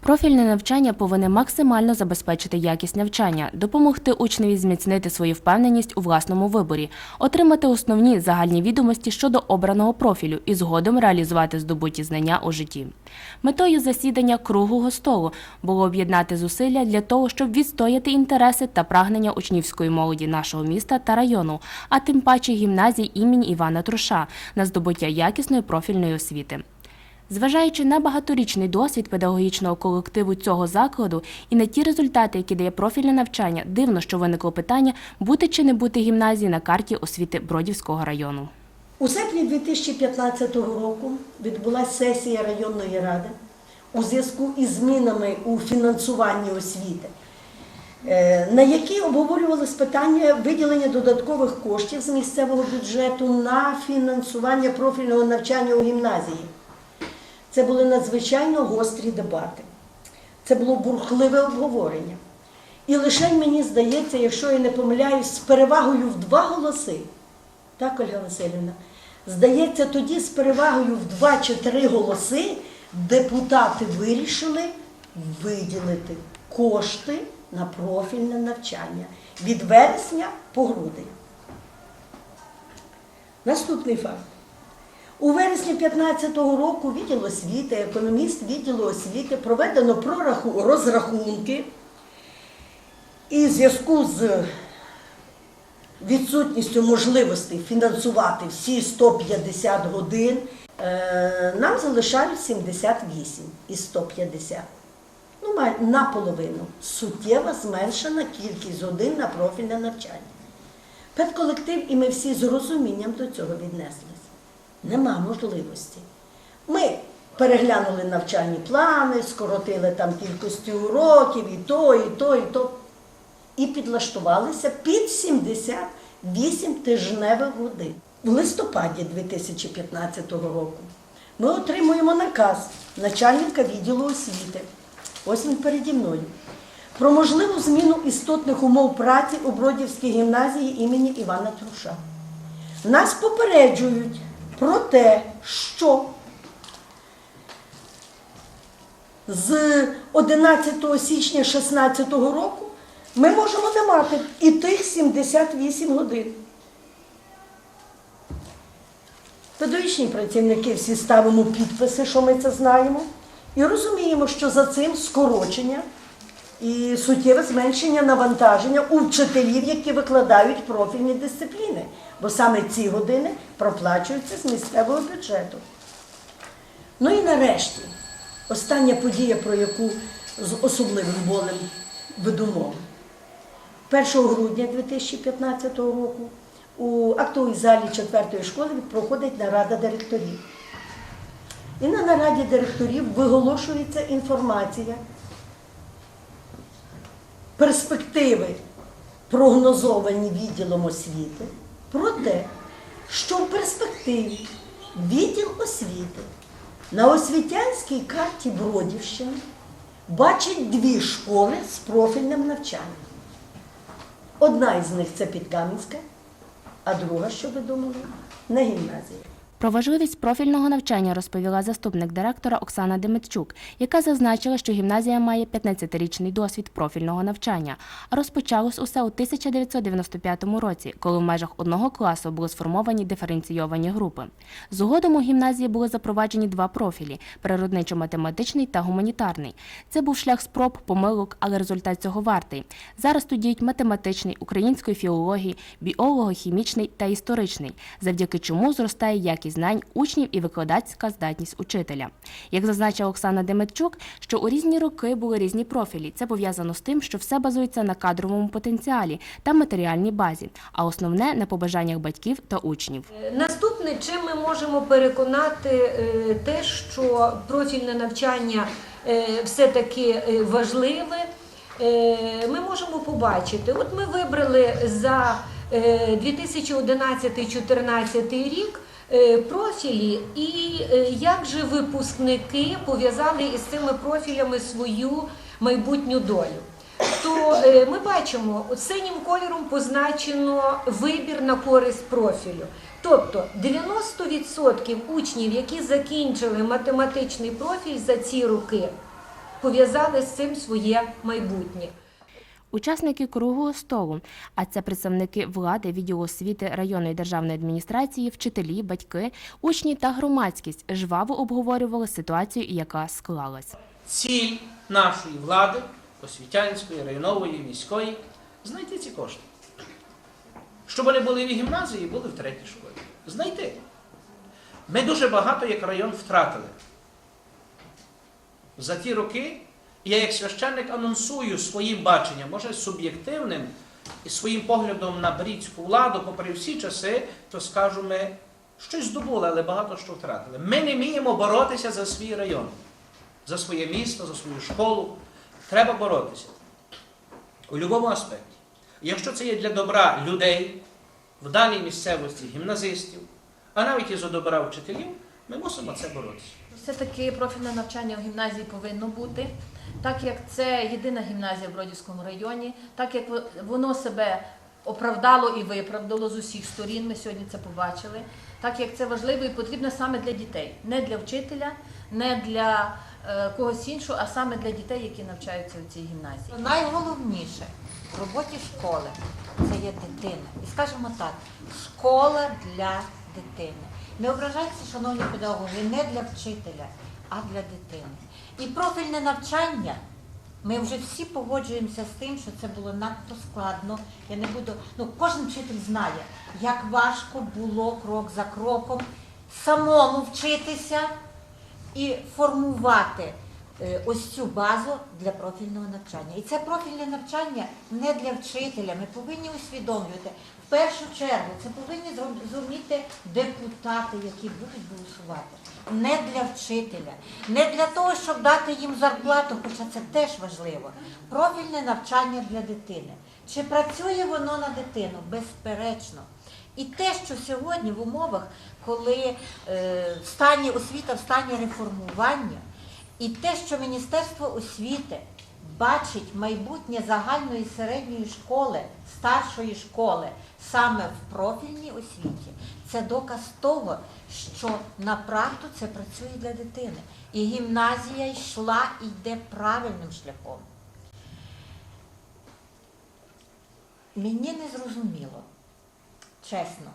Профільне навчання повинне максимально забезпечити якість навчання, допомогти учневі зміцнити свою впевненість у власному виборі, отримати основні загальні відомості щодо обраного профілю і згодом реалізувати здобуті знання у житті. Метою засідання круглого столу було об'єднати зусилля для того, щоб відстояти інтереси та прагнення учнівської молоді нашого міста та району, а тим паче гімназій імені Івана Труша на здобуття якісної профільної освіти. Зважаючи на багаторічний досвід педагогічного колективу цього закладу і на ті результати, які дає профільне навчання, дивно, що виникло питання бути чи не бути гімназії на карті освіти Бродівського району. У серпні 2015 року відбулася сесія районної ради у зв'язку із змінами у фінансуванні освіти, е, на якій обговорювалось питання виділення додаткових коштів з місцевого бюджету на фінансування профільного навчання у гімназії. Це були надзвичайно гострі дебати. Це було бурхливе обговорення. І лише мені здається, якщо я не помиляюсь, з перевагою в два голоси. Так, Ольга Васильівна? Здається, тоді з перевагою в два чи три голоси депутати вирішили виділити кошти на профільне навчання від вересня по грудень. Наступний факт. У вересні 2015 року відділ освіти, економіст відділу освіти проведено прораху- розрахунки і в зв'язку з відсутністю можливості фінансувати всі 150 годин, е, нам залишають 78 із 150. Ну, наполовину. Суттєво зменшена кількість годин на профільне навчання. Педколектив і ми всі з розумінням до цього віднеслись. Нема можливості. Ми переглянули навчальні плани, скоротили там кількості уроків, і то, і то, і то. І підлаштувалися під 78 тижневих годин. В листопаді 2015 року ми отримуємо наказ начальника відділу освіти. Ось він переді мною. Про можливу зміну істотних умов праці у Бродівській гімназії імені Івана Труша. Нас попереджують про те, що з 11 січня 2016 року ми можемо не мати і тих 78 годин. Педагогічні працівники всі ставимо підписи, що ми це знаємо, і розуміємо, що за цим скорочення і суттєве зменшення навантаження у вчителів, які викладають профільні дисципліни, бо саме ці години проплачуються з місцевого бюджету. Ну і нарешті, остання подія, про яку з особливим болем веду мову. 1 грудня 2015 року у актовій залі 4 школи проходить нарада директорів. І на нараді директорів виголошується інформація, перспективи, прогнозовані відділом освіти, про те, що в перспективі відділ освіти на освітянській карті Бродівщини бачить дві школи з профільним навчанням. Одна із них це Підкам'янська, а друга, що ви думали, на гімназія. Про важливість профільного навчання розповіла заступник директора Оксана Демитчук, яка зазначила, що гімназія має 15-річний досвід профільного навчання. А розпочалось усе у 1995 році, коли в межах одного класу були сформовані диференційовані групи. Згодом у гімназії були запроваджені два профілі природничо-математичний та гуманітарний. Це був шлях спроб, помилок, але результат цього вартий. Зараз тут діють математичний, української філології, біолого-хімічний та історичний, завдяки чому зростає якість знань учнів і викладацька здатність учителя. Як зазначила Оксана Деметчук, що у різні роки були різні профілі. Це пов'язано з тим, що все базується на кадровому потенціалі та матеріальній базі, а основне на побажаннях батьків та учнів. Наступне, чим ми можемо переконати е, те, що профільне навчання е, все-таки е, важливе, е, ми можемо побачити. От ми вибрали за е, 2011-2014 рік. Е, Профілі, і е, як же випускники пов'язали із цими профілями свою майбутню долю? то е, ми бачимо, синім кольором позначено вибір на користь профілю. Тобто 90% учнів, які закінчили математичний профіль за ці роки, пов'язали з цим своє майбутнє. Учасники круглого столу, а це представники влади, відділу освіти районної державної адміністрації, вчителі, батьки, учні та громадськість жваво обговорювали ситуацію, яка склалась. Ціль нашої влади, освітянської, районової, міської, знайти ці кошти. Щоб вони були в гімназії, були в третій школі. Знайти. Ми дуже багато як район втратили. За ті роки я як священник анонсую своїм баченням, може суб'єктивним і своїм поглядом на брідську владу, попри всі часи, то скажу, ми щось здобули, але багато що втратили. Ми не вміємо боротися за свій район за своє місто, за свою школу. Треба боротися у будь-якому аспекті. Якщо це є для добра людей в даній місцевості, гімназистів, а навіть і за добра вчителів, ми мусимо це боротися. Все-таки профільне навчання в гімназії повинно бути, так як це єдина гімназія в Бродівському районі, так як воно себе оправдало і виправдало з усіх сторін, ми сьогодні це побачили, так як це важливо і потрібно саме для дітей, не для вчителя, не для е, когось іншого, а саме для дітей, які навчаються в цій гімназії. Найголовніше в роботі школи це є дитина. І скажімо так, школа для дитини. Не ображайтеся, шановні педагоги, не для вчителя, а для дитини. І профільне навчання. Ми вже всі погоджуємося з тим, що це було надто складно. Я не буду. Ну, кожен вчитель знає, як важко було крок за кроком самому вчитися і формувати ось цю базу для профільного навчання. І це профільне навчання не для вчителя. Ми повинні усвідомлювати. В першу чергу це повинні зрозуміти депутати, які будуть голосувати. Не для вчителя, не для того, щоб дати їм зарплату, хоча це теж важливо. Профільне навчання для дитини. Чи працює воно на дитину? Безперечно. І те, що сьогодні в умовах, коли е, в стані освіта в стані реформування, і те, що Міністерство освіти бачить майбутнє загальної середньої школи, старшої школи саме в профільній освіті, це доказ того, що направду це працює для дитини. І гімназія йшла і йде правильним шляхом. Мені не зрозуміло, чесно.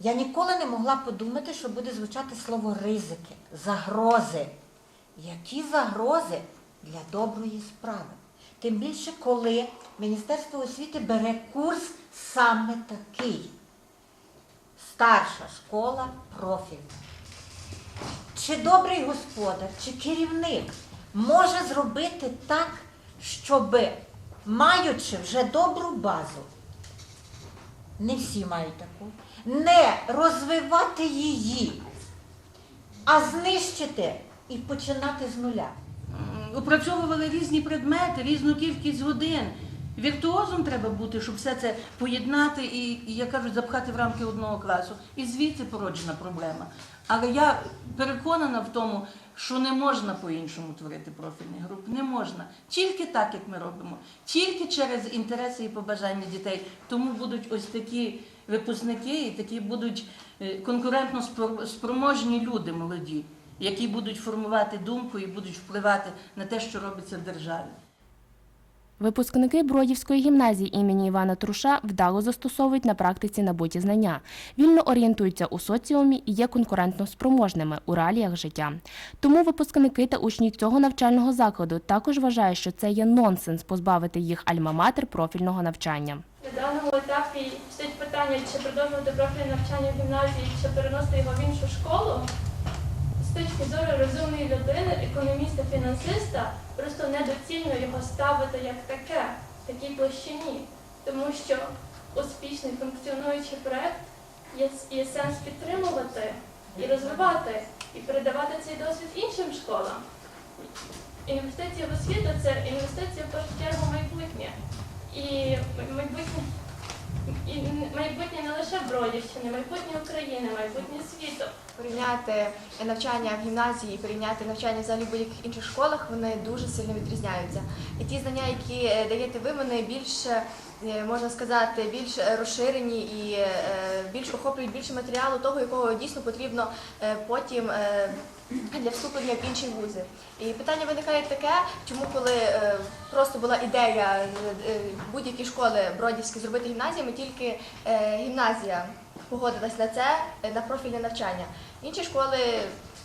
Я ніколи не могла подумати, що буде звучати слово ризики, загрози. Які загрози для доброї справи? Тим більше, коли Міністерство освіти бере курс саме такий. Старша школа профільна. Чи добрий господар, чи керівник може зробити так, щоб, маючи вже добру базу, не всі мають таку, не розвивати її, а знищити і починати з нуля. Опрацьовували різні предмети, різну кількість годин. Віртуозом треба бути, щоб все це поєднати і, як кажуть, запхати в рамки одного класу. І звідси породжена проблема. Але я переконана в тому, що не можна по-іншому творити профільні групи. Не можна. Тільки так, як ми робимо, тільки через інтереси і побажання дітей. Тому будуть ось такі випускники, і такі будуть е, конкурентно спроможні люди молоді, які будуть формувати думку і будуть впливати на те, що робиться в державі. Випускники Бродівської гімназії імені Івана Труша вдало застосовують на практиці набуті знання, вільно орієнтуються у соціумі і є конкурентно спроможними у реаліях життя. Тому випускники та учні цього навчального закладу також вважають, що це є нонсенс позбавити їх альма-матер профільного навчання. На даному етапі стоїть питання, чи продовжувати профільне навчання в гімназії, чи переносити його в іншу школу. З точки зору розумної людини, економіста, фінансиста, просто недоцільно його ставити як таке, в такій площині. Тому що успішний функціонуючий проект є, є сенс підтримувати і розвивати, і передавати цей досвід іншим школам. Інвестиція в освіту це інвестиція в першу чергу в майбутнє. І майбутнє, і майбутнє не лише Бродівщини, майбутнє України, майбутнє світу. порівняти навчання в гімназії порівняти навчання взагалі в будь-яких інших школах, вони дуже сильно відрізняються. І ті знання, які е, даєте ви, вони більше е, можна сказати, більш е, розширені і е, більш охоплюють більше матеріалу, того, якого дійсно потрібно е, потім е, для вступлення в інші вузи. І питання виникає таке, чому коли е, просто була ідея е, е, будь-які школи бродівські зробити гімназіями, тільки е, гімназія погодилась на це, е, на профільне навчання. Інші школи.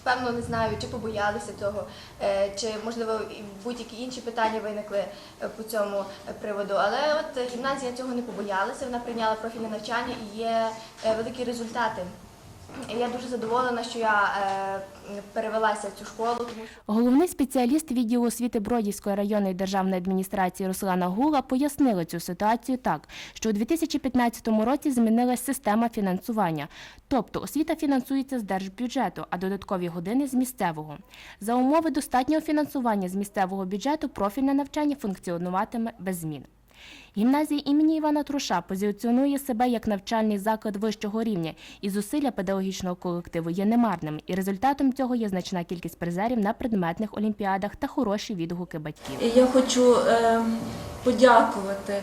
Певно, не знаю, чи побоялися цього, е, чи можливо будь-які інші питання виникли е, по цьому приводу. Але от гімназія цього не побоялася, вона прийняла профільне навчання і є е, великі результати. Я дуже задоволена, що я е, перевелася в цю школу, Головний спеціаліст відділу освіти Бродівської районної державної адміністрації Руслана Гула пояснила цю ситуацію так, що у 2015 році змінилась система фінансування, тобто освіта фінансується з держбюджету, а додаткові години з місцевого. За умови достатнього фінансування з місцевого бюджету профільне навчання функціонуватиме без змін. Гімназія імені Івана Труша позиціонує себе як навчальний заклад вищого рівня, і зусилля педагогічного колективу є немарними, і результатом цього є значна кількість призерів на предметних олімпіадах та хороші відгуки батьків. Я хочу е, подякувати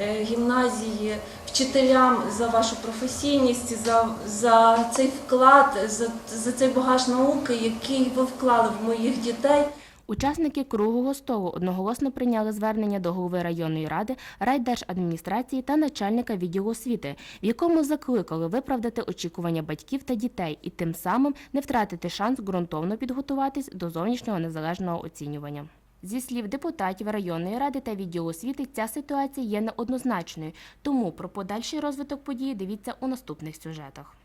е, гімназії, вчителям за вашу професійність, за, за цей вклад, за, за цей багаж науки, який ви вклали в моїх дітей. Учасники круглого столу одноголосно прийняли звернення до голови районної ради, райдержадміністрації та начальника відділу освіти, в якому закликали виправдати очікування батьків та дітей і тим самим не втратити шанс ґрунтовно підготуватись до зовнішнього незалежного оцінювання. Зі слів депутатів районної ради та відділу освіти, ця ситуація є неоднозначною, тому про подальший розвиток події дивіться у наступних сюжетах.